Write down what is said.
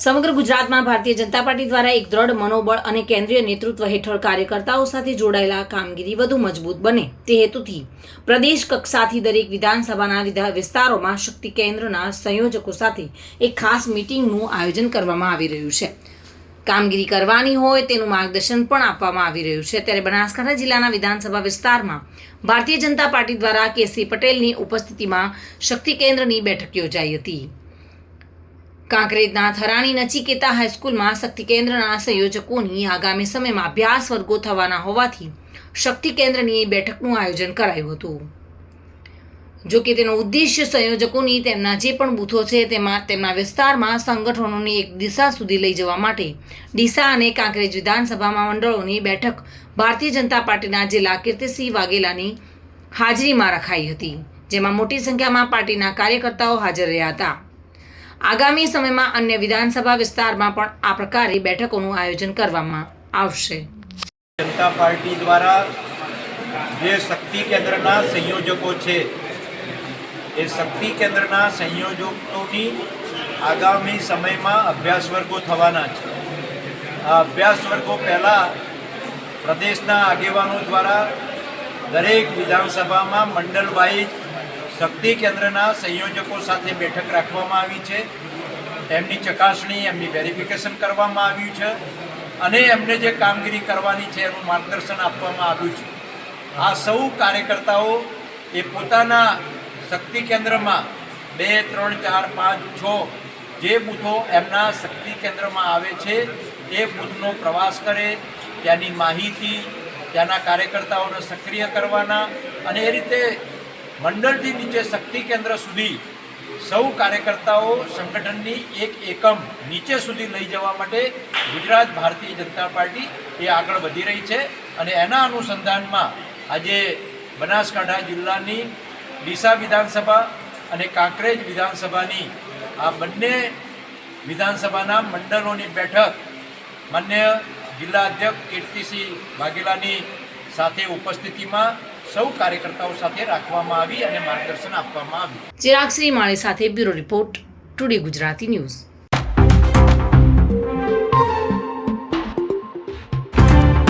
સમગ્ર ગુજરાતમાં ભારતીય જનતા પાર્ટી દ્વારા એક દ્રઢ મનોબળ અને કેન્દ્રીય નેતૃત્વ હેઠળ કાર્યકર્તાઓ સાથે જોડાયેલા કામગીરી વધુ મજબૂત બને. તે હેતુથી પ્રદેશ કક્ષાથી દરેક વિધાનસભાના વિસ્તારોમાં શક્તિ કેન્દ્રના સંયોજકો સાથે એક ખાસ મીટિંગનું આયોજન કરવામાં આવી રહ્યું છે. કામગીરી કરવાની હોય તેનું માર્ગદર્શન પણ આપવામાં આવી રહ્યું છે. ત્યારે બનાસકાંઠા જિલ્લાના વિધાનસભા વિસ્તારમાં ભારતીય જનતા પાર્ટી દ્વારા કેસી પટેલની ઉપસ્થિતિમાં શક્તિ કેન્દ્રની બેઠક યોજાઈ હતી. કાંકરેજના થરાણી નચિકેતા હાઈસ્કૂલમાં શક્તિ કેન્દ્રના સંયોજકોની આગામી સમયમાં અભ્યાસ વર્ગો થવાના હોવાથી શક્તિ કેન્દ્રની બેઠકનું આયોજન કરાયું હતું. જો કે તેનો ઉદ્દેશ્ય સંયોજકોની તેમના જે પણ બૂથો છે તેમાં તેમના વિસ્તારમાં સંગઠનોની એક દિશા સુધી લઈ જવા માટે ડીસા અને કાંકરેજ વિધાનસભામાં મંડળોની બેઠક ભારતીય જનતા પાર્ટીના જિલ્લા કીર્તિસિંહ વાઘેલાની હાજરીમાં રખાઈ હતી, જેમાં મોટી સંખ્યામાં પાર્ટીના કાર્યકર્તાઓ હાજર રહ્યા હતા. આગામી સમયમાં અન્ય વિધાનસભા વિસ્તારમાં પણ આ પ્રકારે બેઠકોનું આયોજન કરવામાં આવશે. જનતા પાર્ટી દ્વારા જે શક્તિ કેન્દ્રના સંયોજકો છે, એ શક્તિ કેન્દ્રના સંયોજકોની આગામી સમયમાં અભ્યાસ વર્ગો થવાના છે. આ અભ્યાસ વર્ગો પહેલાં પ્રદેશના આગેવાનો દ્વારા દરેક વિધાનસભામાં મંડળ વાઇઝ શક્તિ કેન્દ્રના સંયોજકો સાથે બેઠક રાખવામાં આવી છે. એમની ચકાસણી, એમની વેરિફિકેશન કરવામાં આવ્યું છે અને એમને જે કામગીરી કરવાની છે એનું માર્ગદર્શન આપવામાં આવ્યું છે. આ સૌ કાર્યકર્તાઓ એ પોતાના શક્તિ કેન્દ્રમાં બે, ત્રણ, ચાર, પાંચ, છ જે બૂથો એમના શક્તિ કેન્દ્રમાં આવે છે, એ બૂથનો પ્રવાસ કરે, ત્યાંની માહિતી, ત્યાંના કાર્યકર્તાઓને સક્રિય કરવાના અને એ રીતે મંડળથી નીચે શક્તિ કેન્દ્ર સુધી સૌ કાર્યકર્તાઓ સંગઠનની એક એકમ નીચે સુધી લઈ જવા માટે ગુજરાત ભારતીય જનતા પાર્ટી એ આગળ વધી રહી છે અને એના અનુસંધાનમાં આજે બનાસકાંઠા જિલ્લાની ડીસા વિધાનસભા અને કાંકરેજ વિધાનસભાની આ બંને વિધાનસભાના મંડળોની બેઠક માન્ય જિલ્લા અધ્યક્ષ કીર્તિસિંહ વાઘેલાની સાથે ઉપસ્થિતિમાં સૌ કાર્યકર્તાઓ સાથે રાખવામાં આવી અને માર્ગદર્શન આપવામાં આવ્યું. ચિરાગ શ્રી માળી સાથે bureau report, today Gujarati news.